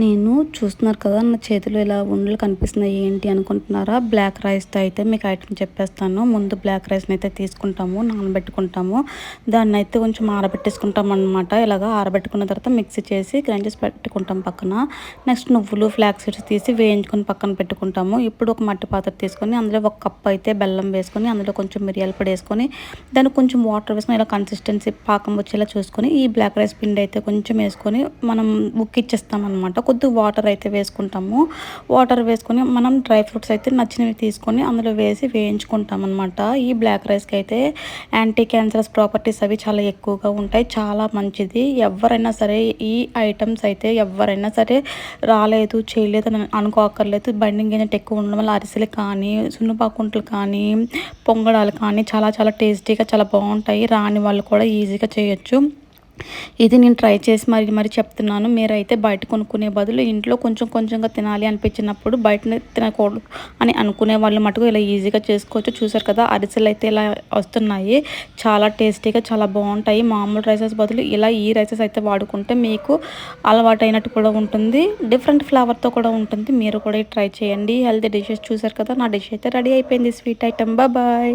నేను చూస్తున్నారు కదా నా చేతిలో ఇలా ఉండలు కనిపిస్తున్నాయి ఏంటి అనుకుంటున్నారా? బ్లాక్ రైస్తో అయితే మీకు ఐటమ్ చెప్పేస్తాను. ముందు బ్లాక్ రైస్ని అయితే తీసుకుంటాము నానబెట్టుకుంటాము. దాన్ని అయితే కొంచెం ఆరబెట్టేసుకుంటాం అనమాట ఇలాగా ఆరబెట్టుకున్న తర్వాత మిక్సీ చేసి గ్రైండ్ చేసి పెట్టుకుంటాం పక్కన. నెక్స్ట్ నువ్వులు ఫ్లాక్ సీడ్స్ తీసి వేయించుకొని పక్కన పెట్టుకుంటాము. ఇప్పుడు ఒక మట్టి పాత్ర తీసుకొని అందులో ఒక కప్ అయితే బెల్లం వేసుకొని అందులో కొంచెం మిరియాల పొడి వేసుకొని దానికి కొంచెం వాటర్ వేసుకొని ఇలా కన్సిస్టెన్సీ పాకం వచ్చేలా చూసుకొని ఈ బ్లాక్ రైస్ పిండి అయితే కొంచెం వేసుకొని మనం ఉక్కిచ్చేస్తాం అనమాట కొద్ది వాటర్ అయితే వేసుకుంటాము. వాటర్ వేసుకొని మనం డ్రై ఫ్రూట్స్ అయితే నచ్చినవి తీసుకొని అందులో వేసి వేయించుకుంటాం అనమాట ఈ బ్లాక్ రైస్కి అయితే యాంటీ క్యాన్సరస్ ప్రాపర్టీస్ అవి చాలా ఎక్కువగా ఉంటాయి. చాలా మంచిది. ఎవరైనా సరే ఈ ఐటమ్స్ అయితే ఎవరైనా సరే రాలేదు చేయలేదు అని అనుకోకర్లేదు బైండింగ్ ఏజెంట్ ఎక్కువ ఉండడం వల్ల అరిసెలు కానీ సున్నపాకుంటలు కానీ పొంగడాలు కానీ చాలా చాలా టేస్టీగా చాలా బాగుంటాయి. రాని వాళ్ళు కూడా ఈజీగా చేయొచ్చు. ఇది నేను ట్రై చేసి మరి మరి చెప్తున్నాను. మీరైతే బయట కొనుక్కునే బదులు ఇంట్లో కొంచెం కొంచెంగా తినాలి అనిపించినప్పుడు బయట తినకూడదు అని అనుకునే వాళ్ళు మటుకు ఇలా ఈజీగా చేసుకోవచ్చు. చూసారు కదా అరిసెలు అయితే ఇలా వస్తున్నాయి. చాలా టేస్టీగా చాలా బాగుంటాయి. మామూలు రైసెస్ బదులు ఇలా ఈ రైసెస్ అయితే వాడుకుంటే మీకు అలవాటు అయినట్టు కూడా ఉంటుంది. డిఫరెంట్ ఫ్లేవర్తో కూడా ఉంటుంది. మీరు కూడా ట్రై చేయండి. హెల్తీ డిషెస్ చూసారు కదా నా డిష్ అయితే రెడీ అయిపోయింది. Sweet item bye.